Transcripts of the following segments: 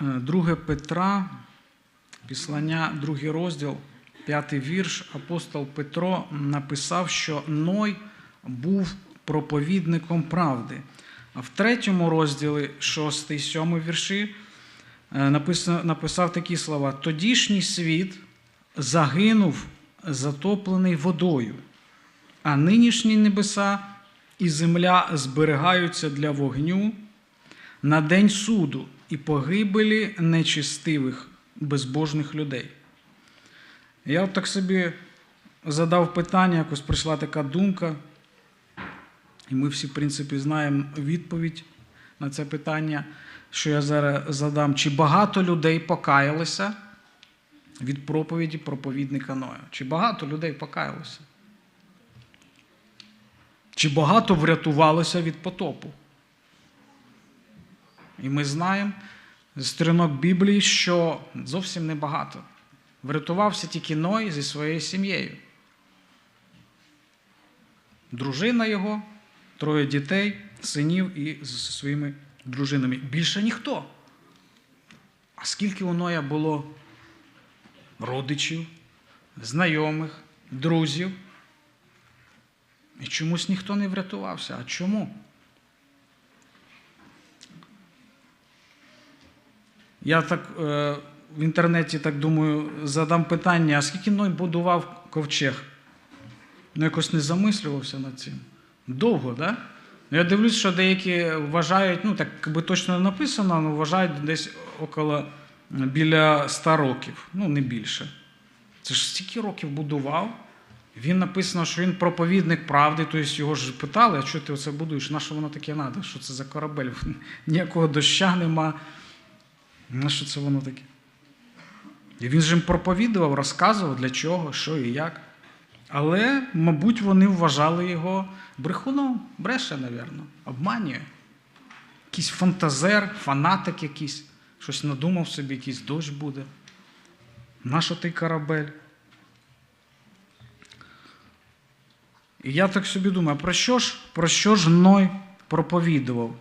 2 Петра, післання, другий розділ, п'ятий вірш, апостол Петро написав, що Ной був проповідником правди. А в третьому розділі, 6 7 вірші, е, написав такі слова: Тодішній світ загинув, затоплений водою, а нинішні небеса і земля зберігаються для вогню на день суду і погибелі нечистивих, безбожних людей. Я от так собі задав питання, якось прийшла така думка, і ми всі, в принципі, знаємо відповідь на це питання, що я зараз задам. Чи багато людей покаялося від проповіді проповідника Ноя? Чи багато людей покаялося? Чи багато врятувалося від потопу? І ми знаємо з сторінок Біблії, що зовсім небагато. Врятувався тільки Ной зі своєю сім'єю. Дружина його, троє дітей, синів і зі своїми дружинами. Більше ніхто. А скільки у Ноя було родичів, знайомих, друзів? І чомусь ніхто не врятувався. А чому? Я так е, в інтернеті так думаю, задам питання, а скільки Ной будував ковчег? Ну, якось не замислювався над цим. Довго, так? Да? Я дивлюсь, що деякі вважають, ну так би точно не написано, але вважають десь около біля 100 років, ну не більше. Це ж стільки років будував. Він написано, що він проповідник правди, тобто його ж питали, а що ти оце будуєш, на що воно таке треба? Що це за корабель? Ніякого доща нема. На що це воно таке? І він же їм проповідував, розказував, для чого, що і як. Але, мабуть, вони вважали його брехуном, бреше, напевно, обманює. Якийсь фантазер, фанатик якийсь, щось надумав собі, якийсь дощ буде. Нащо той корабель? І я так собі думаю, про що ж, про що ж Ной проповідував?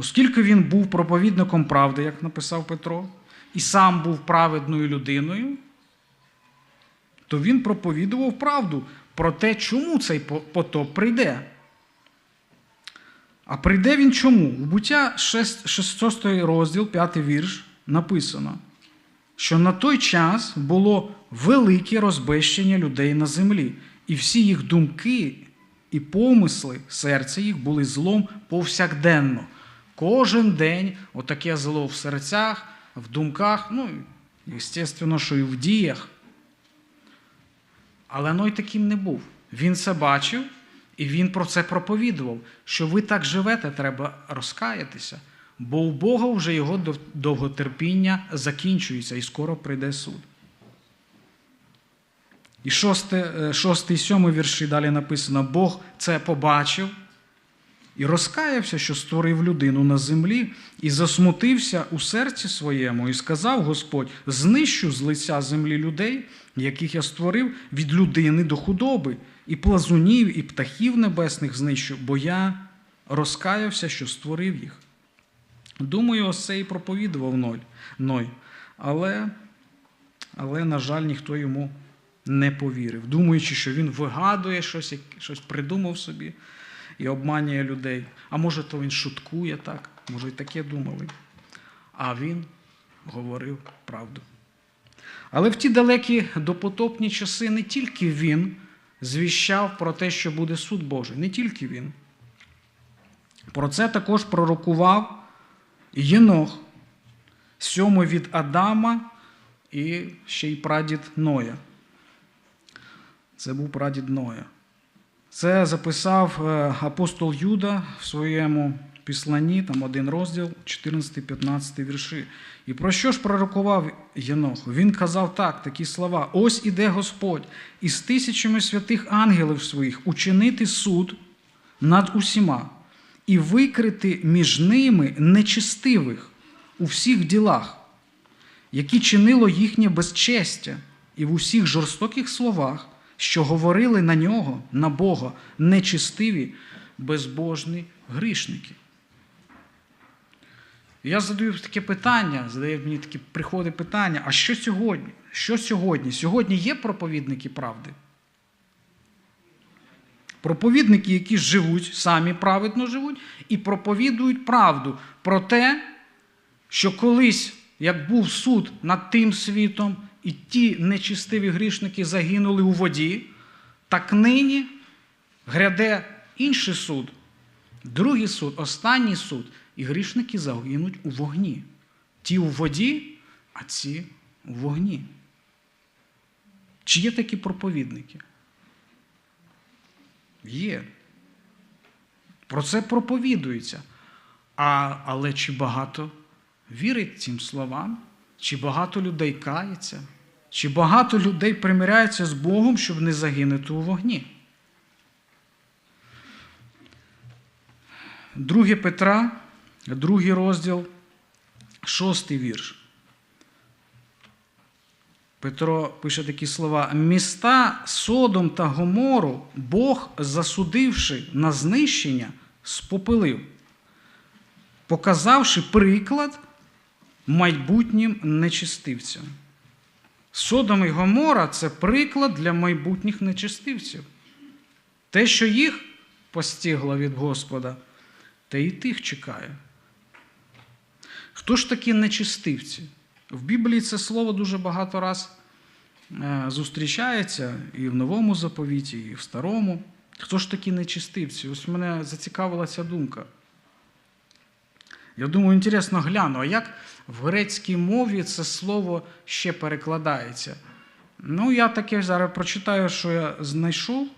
Оскільки він був проповідником правди, як написав Петро, і сам був праведною людиною, то він проповідував правду про те, чому цей потоп прийде. А прийде він чому? У буття 6, 6 розділ, 5 вірш, написано, що на той час було велике розбещення людей на землі, і всі їх думки і помисли серця їх були злом повсякденно. Кожен день отаке зло в серцях, в думках, ну, звісно, що і в діях. Але Ной таким не був. Він це бачив, і він про це проповідував, що ви так живете, треба розкаятися, бо у Бога вже його довготерпіння закінчується і скоро прийде суд. І шостий, сьомий вірші далі написано: Бог це побачив і розкаявся, що створив людину на землі, і засмутився у серці своєму, і сказав Господь: знищу з лиця землі людей, яких я створив від людини до худоби, і плазунів, і птахів небесних знищу, бо я розкаявся, що створив їх. Думаю, ось це і проповідував Ной. Але, але, на жаль, ніхто йому не повірив, думаючи, що він вигадує щось, щось придумав собі і обманює людей. А може, то він шуткує так, може, і таке думали. А він говорив правду. Але в ті далекі допотопні часи не тільки він звіщав про те, що буде суд Божий, не тільки він. Про це також пророкував Єнох, сьомий від Адама і ще й прадід Ноя. Це був прадід Ноя. Це записав апостол Юда в своєму післанні, там один розділ, 14-15 вірші. І про що ж пророкував Єнох? Він казав так, такі слова: ось іде Господь із тисячами святих ангелів своїх учинити суд над усіма і викрити між ними нечистивих у всіх ділах, які чинило їхнє безчестя, і в усіх жорстоких словах що говорили на нього, на Бога, нечистиві, безбожні грішники. Я задаю таке питання, задає мені такі приходи питання: а що сьогодні? Що сьогодні? Сьогодні є проповідники правди? Проповідники, які живуть, самі праведно живуть, і проповідують правду про те, що колись, як був суд над тим світом, і ті нечистиві грішники загинули у воді, так нині гряде інший суд, другий суд, останній суд, і грішники загинуть у вогні. Ті у воді, а ці у вогні. Чи є такі проповідники? Є. Про це проповідується. А, але чи багато вірить цим словам? Чи багато людей кається? Чи багато людей примиряються з Богом, щоб не загинути у вогні? 2 Петра, другий розділ, шостий вірш. Петро пише такі слова: міста Содом та Гомору Бог, засудивши на знищення, спопилив, показавши приклад майбутнім нечистивцям. Содом і Гомора це приклад для майбутніх нечистивців. Те, що їх постигло від Господа, те і тих чекає. Хто ж такі нечистивці? В Біблії це слово дуже багато раз е, зустрічається і в новому заповіті, і в старому. Хто ж такі нечистивці? Ось мене зацікавила ця думка. Я думаю, інтересно гляну, а як в грецькій мові це слово ще перекладається? Ну, я таке зараз прочитаю, що я знайшов,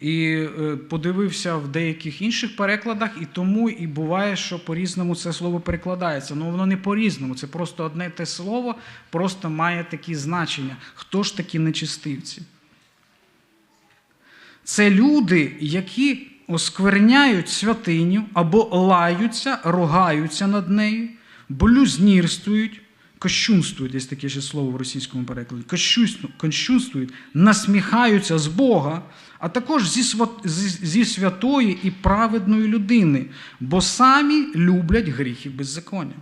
і е, подивився в деяких інших перекладах, і тому і буває, що по-різному це слово перекладається. Ну, воно не по-різному, це просто одне те слово, просто має такі значення. Хто ж такі нечистивці? Це люди, які оскверняють святиню або лаються, ругаються над нею, блюзнірствують, кощунствують, десь таке ще слово в російському перекладі, кощунству- кощунствують, насміхаються з Бога, а також зі, святої і праведної людини, бо самі люблять гріхи беззаконня.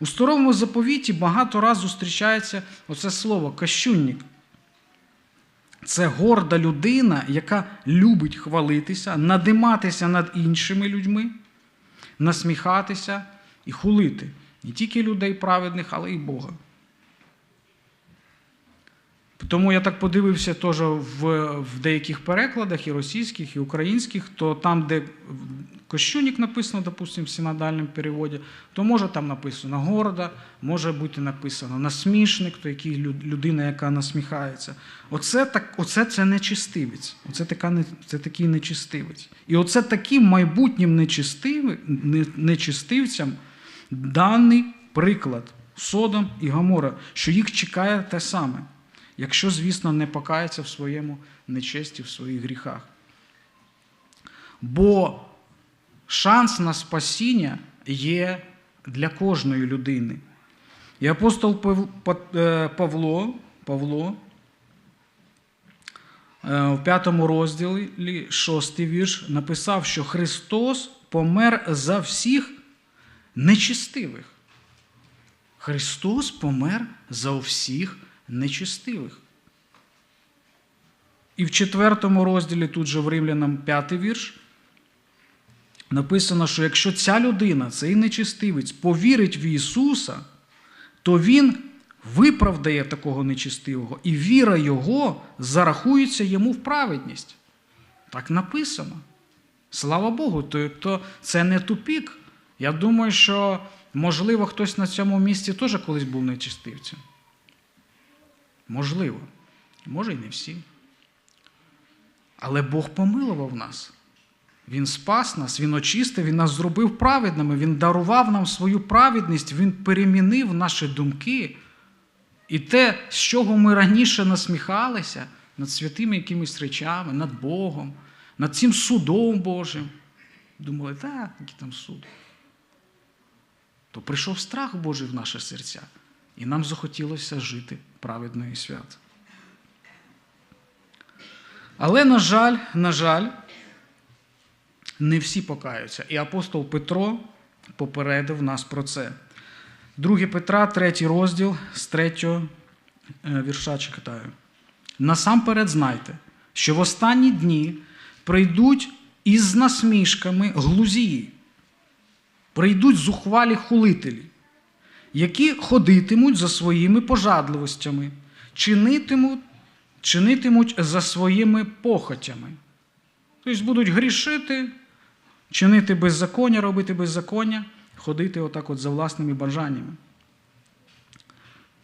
У старому заповіті багато разів зустрічається оце слово кощунник. Це горда людина, яка любить хвалитися, надиматися над іншими людьми, насміхатися і хулити не тільки людей праведних, але й Бога. Тому я так подивився теж в, в деяких перекладах, і російських, і українських, то там, де Кощунник написано, допустимо, в синодальному переводі, то може там написано горда, може бути написано насмішник, то який людина, яка насміхається. Оце, так, оце це нечистивець. Оце, така, це такий нечистивець. І оце таким майбутнім нечистивцям даний приклад Содом і Гамора, що їх чекає те саме, якщо, звісно, не покаяться в своєму нечесті, в своїх гріхах. Бо шанс на спасіння є для кожної людини. І апостол е, Павло, Павло е, в п'ятому розділі, шостий вірш, написав, що Христос помер за всіх нечистивих. Христос помер за всіх нечистивих. І в четвертому розділі, тут же в Римлянам п'ятий вірш, написано, що якщо ця людина, цей нечистивець, повірить в Ісуса, то Він виправдає такого нечистивого, і віра Його зарахується йому в праведність. Так написано. Слава Богу, то, то це не тупік. Я думаю, що, можливо, хтось на цьому місці теж колись був нечистивцем. Можливо. Може, і не всі. Але Бог помилував нас. Він спас нас, Він очистив, Він нас зробив праведними, Він дарував нам свою праведність, Він перемінив наші думки. І те, з чого ми раніше насміхалися, над святими якимись речами, над Богом, над цим судом Божим. Думали, так, який там суд. То прийшов страх Божий в наше серця, і нам захотілося жити праведно і свято. Але, на жаль, на жаль, не всі покаються. І апостол Петро попередив нас про це. 2 Петра, 3 розділ з 3 е, вірша читаю. Насамперед знайте, що в останні дні прийдуть із насмішками глузії, прийдуть зухвалі хулителі, які ходитимуть за своїми пожадливостями, чинитимуть, чинитимуть за своїми похотями. Тобто будуть грішити, чинити беззаконня, робити беззаконня, ходити отак от за власними бажаннями.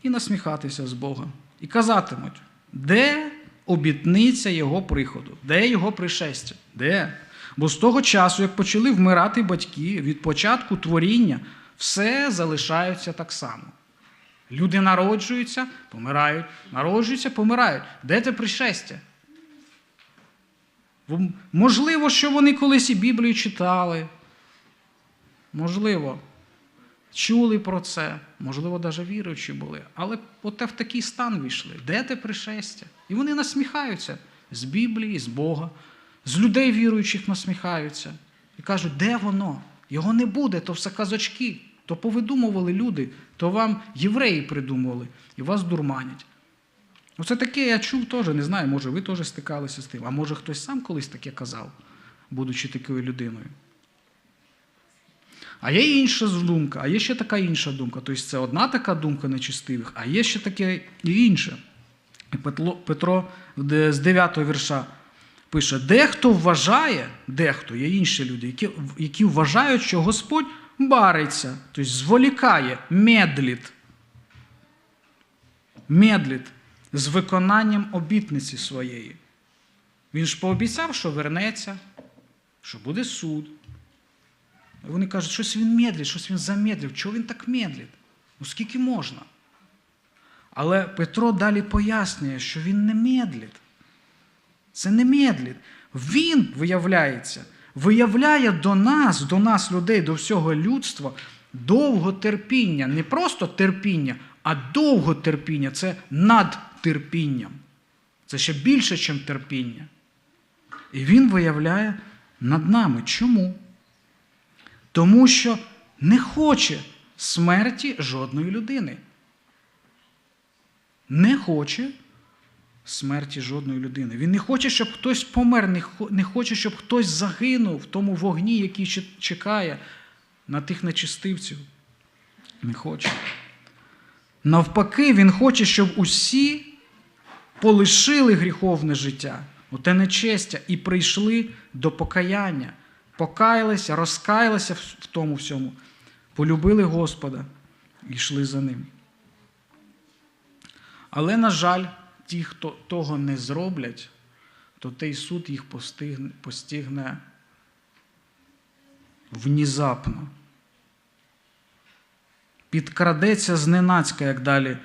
І насміхатися з Бога. І казатимуть, де обітниця Його приходу, де Його пришестя? Де? Бо з того часу, як почали вмирати батьки від початку творіння, все залишається так само. Люди народжуються, помирають, народжуються, помирають. Де те пришестя? Можливо, що вони колись і Біблію читали. Можливо, чули про це, можливо, навіть віруючі були. Але от в такий стан війшли. Де те пришестя? І вони насміхаються з Біблії, з Бога, з людей віруючих насміхаються. І кажуть, де воно? Його не буде, то все казочки, то повидумували люди, то вам євреї придумували і вас дурманять. Оце таке я чув теж, не знаю, може ви теж стикалися з тим, а може хтось сам колись таке казав, будучи такою людиною. А є інша думка, а є ще така інша думка. Тобто це одна така думка нечистивих, а є ще таке і інше. І Петро з 9 вірша пише: дехто вважає, дехто є інші люди, які, які вважають, що Господь бариться, тобто зволікає, медліт. Медліт з виконанням обітниці своєї. Він ж пообіцяв, що вернеться, що буде суд. Вони кажуть, щось він медлить, щось він замедлив. Чого він так медлить? Ну скільки можна? Але Петро далі пояснює, що він не медлить. Це не медлить. Він, виявляється, виявляє до нас, до нас, людей, до всього людства, довготерпіння. Не просто терпіння, а довготерпіння. Це над терпінням. Це ще більше, ніж терпіння. І він виявляє над нами. Чому? Тому що не хоче смерті жодної людини. Не хоче смерті жодної людини. Він не хоче, щоб хтось помер, не хоче, щоб хтось загинув в тому вогні, який чекає на тих нечистивців. Не хоче. Навпаки, він хоче, щоб усі полишили гріховне життя, оте нечестя, і прийшли до покаяння, покаялися, розкаялися в в тому всьому, полюбили Господа і йшли за ним. Але, на жаль, ті, хто того не зроблять, то той суд їх постигне, постигне внезапно. Підкрадеться зненацька, як далі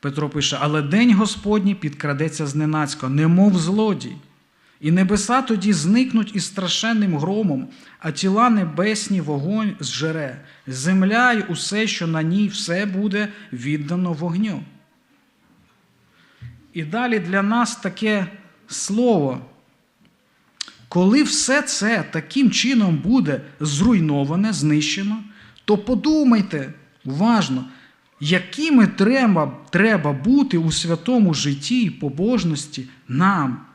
Петро пише, але день Господній підкрадеться зненацька, немов злодій. І небеса тоді зникнуть із страшенним громом, а тіла небесні вогонь зжере, земля й усе, що на ній, все буде віддано вогню. І далі для нас таке слово. Коли все це таким чином буде зруйноване, знищено, то подумайте уважно, якими треба, треба бути у святому житті і побожності нам,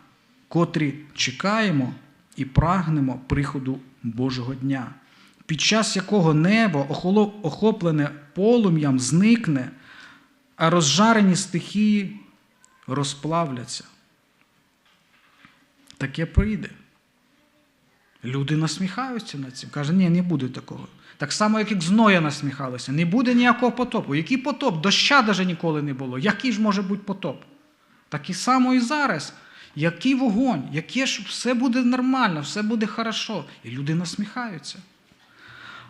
котрі чекаємо і прагнемо приходу Божого дня, під час якого небо, охоплене полум'ям, зникне, а розжарені стихії розплавляться. Таке прийде. Люди насміхаються над цим. Каже, ні, не буде такого. Так само, як і з Ноя насміхалися. Не буде ніякого потопу. Який потоп? Доща навіть ніколи не було. Який ж може бути потоп? Так і само і зараз. Який вогонь, яке ж все буде нормально, все буде хорошо. І люди насміхаються.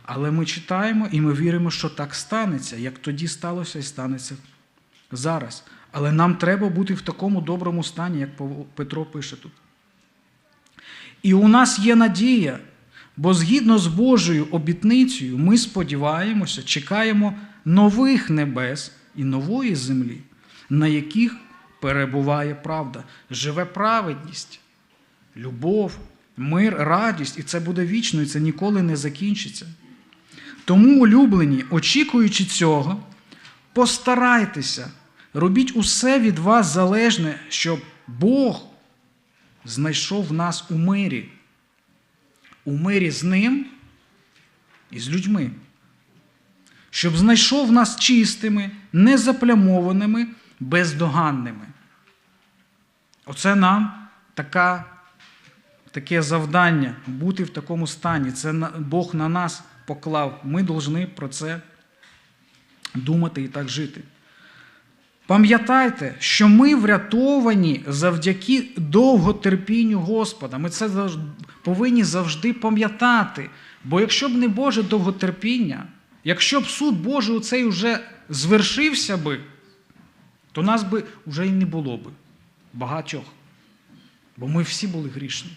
Але ми читаємо і ми віримо, що так станеться, як тоді сталося і станеться зараз. Але нам треба бути в такому доброму стані, як Петро пише тут. І у нас є надія, бо згідно з Божою обітницею, ми сподіваємося, чекаємо нових небес і нової землі, на яких перебуває правда, живе праведність, любов, мир, радість, і це буде вічно, і це ніколи не закінчиться. Тому, улюблені, очікуючи цього, постарайтеся, робіть усе від вас залежне, щоб Бог знайшов нас у мирі, у мирі з Ним і з людьми, щоб знайшов нас чистими, незаплямованими, бездоганними. Оце нам така, таке завдання бути в такому стані. Це Бог на нас поклав. Ми повинні про це думати і так жити. Пам'ятайте, що ми врятовані завдяки довготерпінню Господа. Ми це повинні завжди пам'ятати. Бо якщо б не Боже довготерпіння, якщо б суд Божий цей вже звершився би, то нас би вже і не було би багатьох. Бо ми всі були грішні.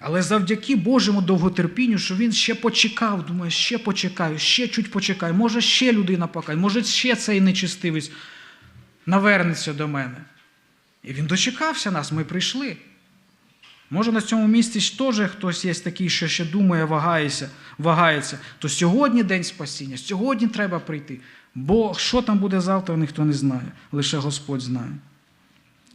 Але завдяки Божому довготерпінню, що він ще почекав, думає, ще почекаю, ще чуть почекаю, може ще людина покає, може ще цей нечистивець навернеться до мене. І він дочекався нас, ми прийшли. Може, на цьому місці теж хтось є такий, що ще думає, вагається, вагається, то сьогодні день спасіння, сьогодні треба прийти. Бо що там буде завтра, ніхто не знає, лише Господь знає.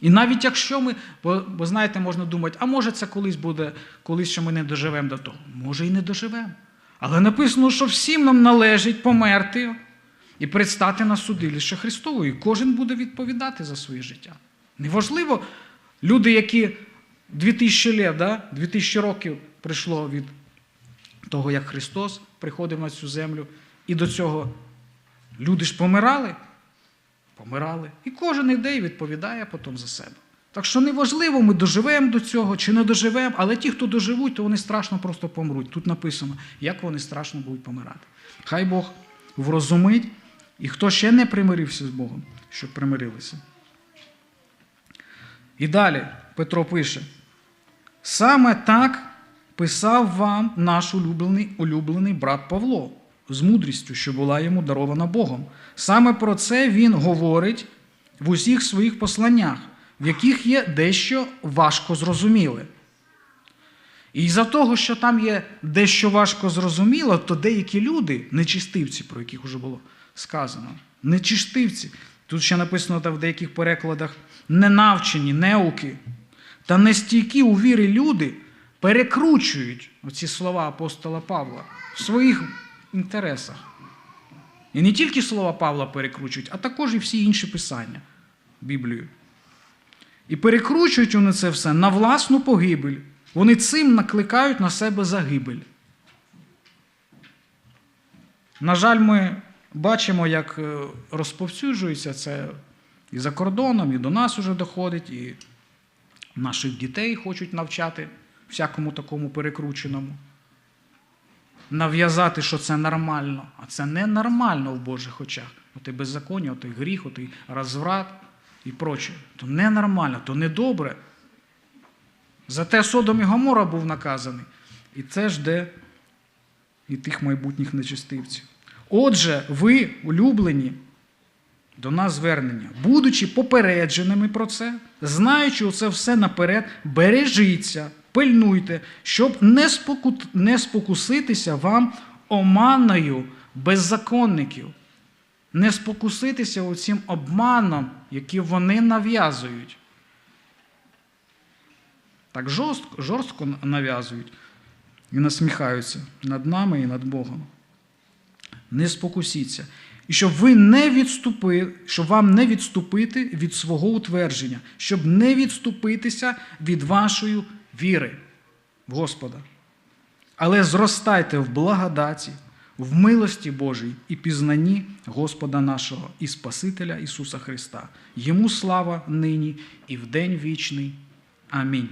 І навіть якщо ми, бо, бо знаєте, можна думати, а може це колись буде, колись що ми не доживемо до того. Може і не доживемо. Але написано, що всім нам належить померти і предстати на судилище Христової. Кожен буде відповідати за своє життя. Неважливо, люди, які 2000 лет, да, 2000 років прийшло від того, як Христос приходив на цю землю, і до цього люди ж помирали. Помирали. І кожен іде і відповідає потім за себе. Так що неважливо, ми доживемо до цього чи не доживемо, але ті, хто доживуть, то вони страшно просто помруть. Тут написано, як вони страшно будуть помирати. Хай Бог врозумить, і хто ще не примирився з Богом, щоб примирилися. І далі Петро пише: саме так писав вам наш улюблений, улюблений брат Павло з мудрістю, що була йому дарована Богом. Саме про це він говорить в усіх своїх посланнях, в яких є дещо важко зрозуміле. І за того, що там є дещо важко зрозуміло, то деякі люди, нечистивці, про яких вже було сказано, нечистивці, тут ще написано там в деяких перекладах ненавчені, неуки та нестійкі у вірі люди перекручують оці слова апостола Павла в своїх інтересах. І не тільки слова Павла перекручують, а також і всі інші писання Біблію. І перекручують вони це все на власну погибель. Вони цим накликають на себе загибель. На жаль, ми бачимо, як е, розповсюджується це і за кордоном, і до нас уже доходить, і наших дітей хочуть навчати всякому такому перекрученому. Нав'язати, що це нормально, а це не нормально в Божих очах. Оте беззаконня, отой гріх, отий розврат і проче. То ненормально, то недобре. Зате Содом і Гомора був наказаний. І це жде і тих майбутніх нечистивців. Отже, ви, улюблені, до нас звернення, будучи попередженими про це, знаючи оце все наперед, бережіться, пильнуйте, щоб не, споку... не спокуситися вам оманою беззаконників, не спокуситися оцим обманом, який вони нав'язують. Так жорстко, жорстко нав'язують і насміхаються над нами і над Богом. Не спокусіться. І щоб ви не відступили, щоб вам не відступити від свого утвердження, щоб не відступитися від вашої віри в Господа. Але зростайте в благодаті, в милості Божій і пізнанні Господа нашого і Спасителя Ісуса Христа. Йому слава нині і в день вічний. Амінь.